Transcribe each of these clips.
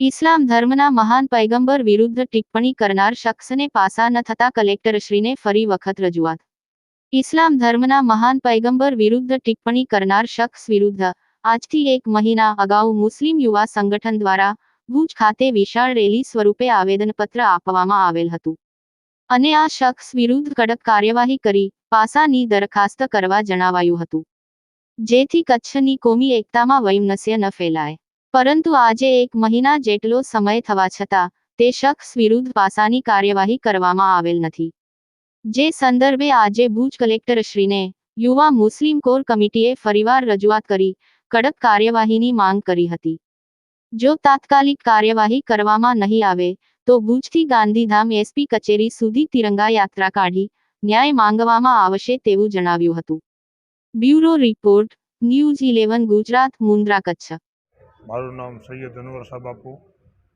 ઇસ્લામ ધર્મના મહાન પૈગંબર વિરુદ્ધ ટિપ્પણી કરનાર શખ્સને પાસા ન થતા કલેક્ટરશ્રીને ફરી વખત રજૂઆત. ઇસ્લામ ધર્મના મહાન પૈગંબર વિરુદ્ધ ટિપ્પણી કરનાર શખ્સ વિરુદ્ધ આજથી એક મહિના અગાઉ મુસ્લિમ યુવા સંગઠન દ્વારા ભુજ ખાતે વિશાળ રેલી સ્વરૂપે આવેદનપત્ર આપવામાં આવેલ હતું. અને આ શખ્સ વિરુદ્ધ કડક કાર્યવાહી કરી પાસાની દરખાસ્ત કરવા જણાવાયું હતું. જેથી કચ્છની કોમી એકતામાં વૈમનસ્ય ન ફેલાય. પરંતુ આજે એક મહિના જેટલો સમય થવા છતાં, તે શખ્સ વિરુદ્ધ પાસાની કાર્યવાહી કરવામાં આવેલ નથી. જે સંદર્ભે આજે ભુજ કલેક્ટરશ્રીને યુવા મુસ્લિમ કોર કમિટીએ ફરીવાર રજૂઆત કરી, કડક કાર્યવાહીની માંગ કરી હતી. જો તાત્કાલિક કાર્યવાહી કરવામાં નહીં આવે તો ભુજથી ગાંધીધામ એસપી કચેરી સુધી તિરંગા યાત્રા કાઢી ન્યાય માંગવામાં આવશે તેવું જણાવ્યું હતું. Bureau report, news eleven, Gujarat, Mundra Kutch. મારું નામ સૈયદ અનવર સાહેબ બાપુ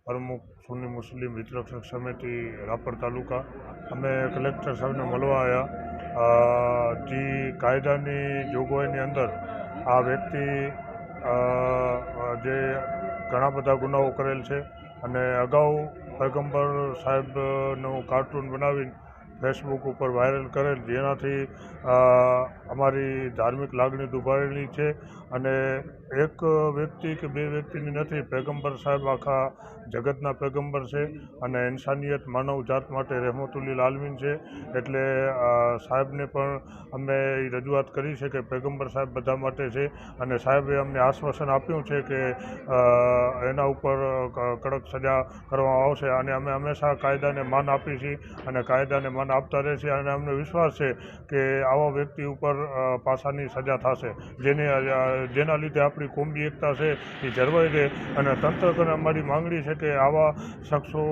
પ્રમુખ સુન્ની મુસ્લિમ હિતરક્ષક સમિતિ, રાપર તાલુકા. અમે કલેક્ટર સાહેબને મળવા આવ્યા જે કાયદાની જોગવાઈની અંદર આ વ્યક્તિ જે ઘણા બધા ગુનાઓ કરેલ છે. અને અગાઉ પૈગંબર સાહેબનું કાર્ટૂન બનાવીને ફેસબુક ઉપર વાયરલ કરેલ, જેનાથી અમારી ધાર્મિક લાગણી દુભાયેલી છે. અને એક વ્યક્તિ કે બે વ્યક્તિની નથી પેગંબર સાહેબ આખા જગતના પેગંબર છે અને ઇન્સાનિયત, માનવ જાત માટે રહેમતુલ્લી લાલમીન છે. એટલે સાહેબને પણ અમે રજૂઆત કરી છે કે પેગંબર સાહેબ બધા માટે છે. અને સાહેબે અમને આશ્વાસન આપ્યું છે કે એના ઉપર કડક સજા કરવામાં આવશે. અને અમે હંમેશા કાયદાને માન આપીએ છીએ અને કાયદાને માન આપતા રહેશે અને અમને વિશ્વાસ છે કે આવા વ્યક્તિ ઉપર પાસાની સજા થશે. જેને જેના લીધે આપણી કોમી એકતા છે એ જળવાઈ રહે. અને તંત્ર કને અમારી માંગણી છે કે આવા શખ્સો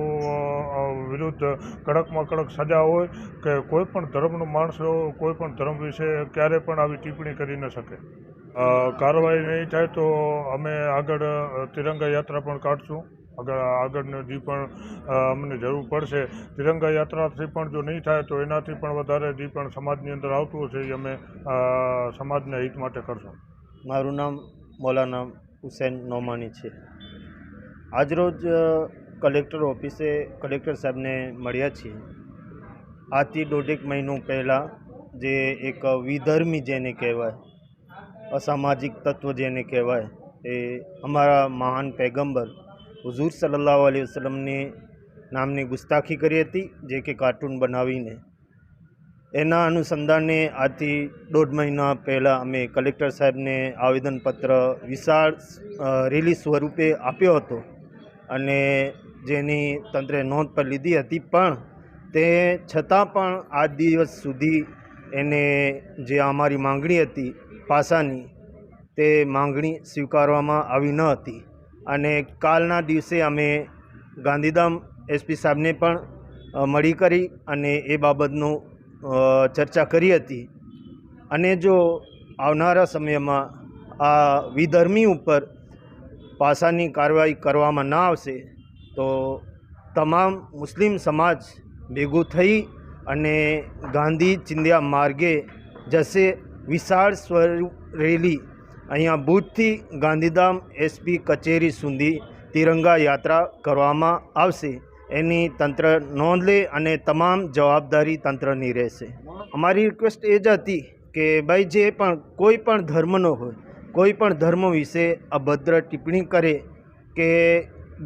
વિરુદ્ધ કડકમાં કડક સજા હોય કે કોઈ પણ ધર્મનો માણસ કોઈ પણ ધર્મ વિશે ક્યારે પણ આવી ટિપ્પણી કરી ન શકે. કારવાહી નહીં થાય તો અમે આગળ તિરંગા યાત્રા પણ કાઢશું. આગળ આગળનો જે પણ અમને જરૂર પડશે. તિરંગા યાત્રાથી પણ જો નહીં થાય તો એનાથી પણ વધારે જે પણ સમાજની અંદર આવતું હશે એ અમે સમાજના હિત માટે કરશું. મારું નામ મૌલાના હુસૈન નોમાની છે. આજરોજ કલેક્ટર ઓફિસે કલેક્ટર સાહેબને મળ્યા છીએ. આજથી દોઢેક મહિનો પહેલાં જે એક વિધર્મી જેને કહેવાય, અસામાજિક તત્વ જેને કહેવાય, એ અમારા મહાન પૈગંબર હુઝુર સલ્લલ્લાહુ અલૈહિ વસલ્લમની નામની ગુસ્તાખી કરી હતી, જે કે કાર્ટૂન બનાવીને. એના અનુસંધાને આજથી દોઢ મહિના પહેલાં અમે કલેક્ટર સાહેબને આવેદનપત્ર વિશાળ રિલીઝ રેલી સ્વરૂપે આપ્યો હતો અને જેની તંત્રે નોંધ પર લીધી હતી, પણ તે છતાં પણ આજ દિવસ સુધી એને જે અમારી માંગણી હતી પાસાની, તે માંગણી સ્વીકારવામાં આવી ન હતી. અને કાલના દિવસે અમે ગાંધીધામ એસપી સાહેબને પણ મળી કરી અને એ બાબતનું ચર્ચા કરી હતી. અને જો આવનારા સમયમાં આ વિધર્મી ઉપર પાસાની કાર્યવાહી કરવામાં ના આવશે, તો તમામ મુસ્લિમ સમાજ ભેગું થઈ અને ગાંધી ચિંધ્યા માર્ગે જશે વિશાળ સ્વરૂપ રેલી અહીંયા ભુજથી ગાંધીધામ એસપી કચેરી સુધી તિરંગા યાત્રા કરવામાં આવશે. એની તંત્ર નોંધ લે અને તમામ જવાબદારી તંત્રની રહેશે. અમારી રિક્વેસ્ટ એ જ હતી કે ભાઈ જે પણ, કોઈ પણ ધર્મનો હોય, કોઈ પણ ધર્મ વિશે અભદ્ર ટિપ્પણી કરે કે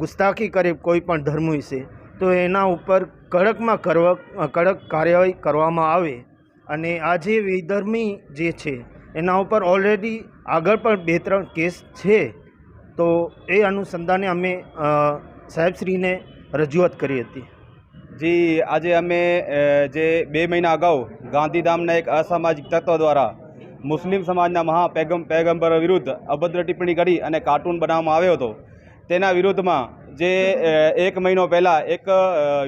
ગુસ્તાખી કરે કોઈ પણ ધર્મ વિશે, તો એના ઉપર કડકમાં કરવા કડક કાર્યવાહી કરવામાં આવે. અને આ જે વિધર્મી જે છે એના ઉપર ઓલરેડી આગળ પણ બે ત્રણ કેસ છે. તો એ અનુસંધાને અમે સાહેબશ્રીને રજૂઆત કરી હતી. જી, આજે અમે જે બે મહિના અગાઉ ગાંધીધામના એક અસામાજિક તત્વ દ્વારા મુસ્લિમ સમાજના મહા પેગમ પેગંબર વિરુદ્ધ અભદ્ર ટિપ્પણી કરી અને કાર્ટૂન બનાવવામાં આવ્યો હતો. તેના વિરુદ્ધમાં જે એક મહિનો પહેલાં એક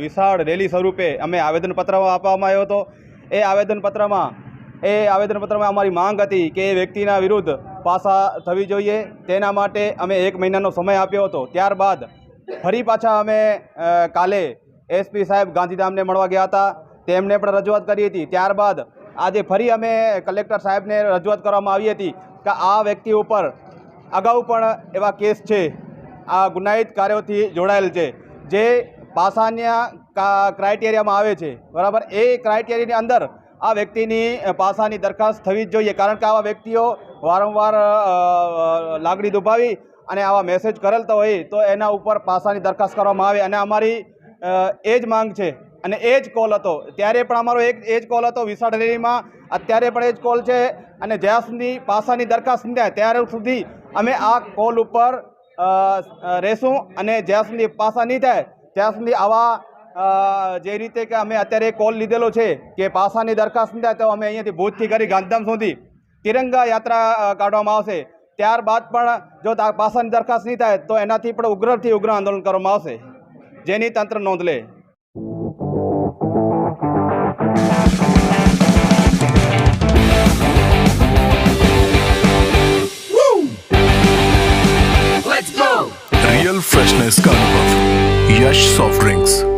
વિશાળ રેલી સ્વરૂપે અમે આવેદનપત્ર આપવામાં આવ્યો હતો. એ આવેદનપત્રમાં એ આવેદનપત્રમાં અમારી માંગ હતી કે એ વ્યક્તિના વિરુદ્ધ પાસા થવી જોઈએ. તેના માટે અમે એક મહિનાનો સમય આપ્યો હતો. ત્યારબાદ ફરી પાછા અમે કાલે એસપી સાહેબ ગાંધીધામને મળવા ગયા હતા. તેમને પણ રજૂઆત કરી હતી. ત્યારબાદ આજે ફરી અમે કલેક્ટર સાહેબને રજૂઆત કરવામાં આવી હતી કે આ વ્યક્તિ ઉપર અગાઉ પણ એવા કેસ છે. આ ગુનાહિત કાર્યોથી જોડાયેલ છે. જે પાસાના ક્રાઇટેરિયામાં આવે છે. બરાબર? એ ક્રાઇટેરિયાની અંદર આ વ્યક્તિની પાસાની દરખાસ્ત થવી જ જોઈએ. કારણ કે આવા વ્યક્તિઓ વારંવાર લાગણી દુભાવી અને આવા મેસેજ કરેલતા હોય તો એના ઉપર પાસાની દરખાસ્ત કરવામાં આવે. અને અમારી એ જ માંગ છે અને એ જ કોલ હતો. ત્યારે પણ અમારો એક, એ જ કોલ હતો. વિશાળ રેલીમાં અત્યારે પણ એ જ કોલ છે અને જ્યાં સુધી પાસાની દરખાસ્ત નહીં થાય, ત્યારે સુધી અમે આ કોલ ઉપર રહેશું અને જ્યાં સુધી પાસા નહીં થાય, ત્યાં સુધી આવા જે રીતે કે અમે અત્યારે એક કોલ લીધેલો છે કે પાસાની દરખાસ્ત નહીં થાય તો અમે અહીંયાથી ભુજથી કરી ગાંધીધામ સુધી તિરંગા યાત્રા અ, કાઢવામાં આવશે ત્યારબાદ પણ જો તા- પાસાની દરખાસ્ત નહીં થાય તો એનાથી પણ ઉગ્રથી ઉગ્ર આંદોલન કરવામાં આવશે જેની તંત્ર નોંધ લે रियल फ्रेशनेस का अनुभव यश सॉफ्ट ड्रिंक्स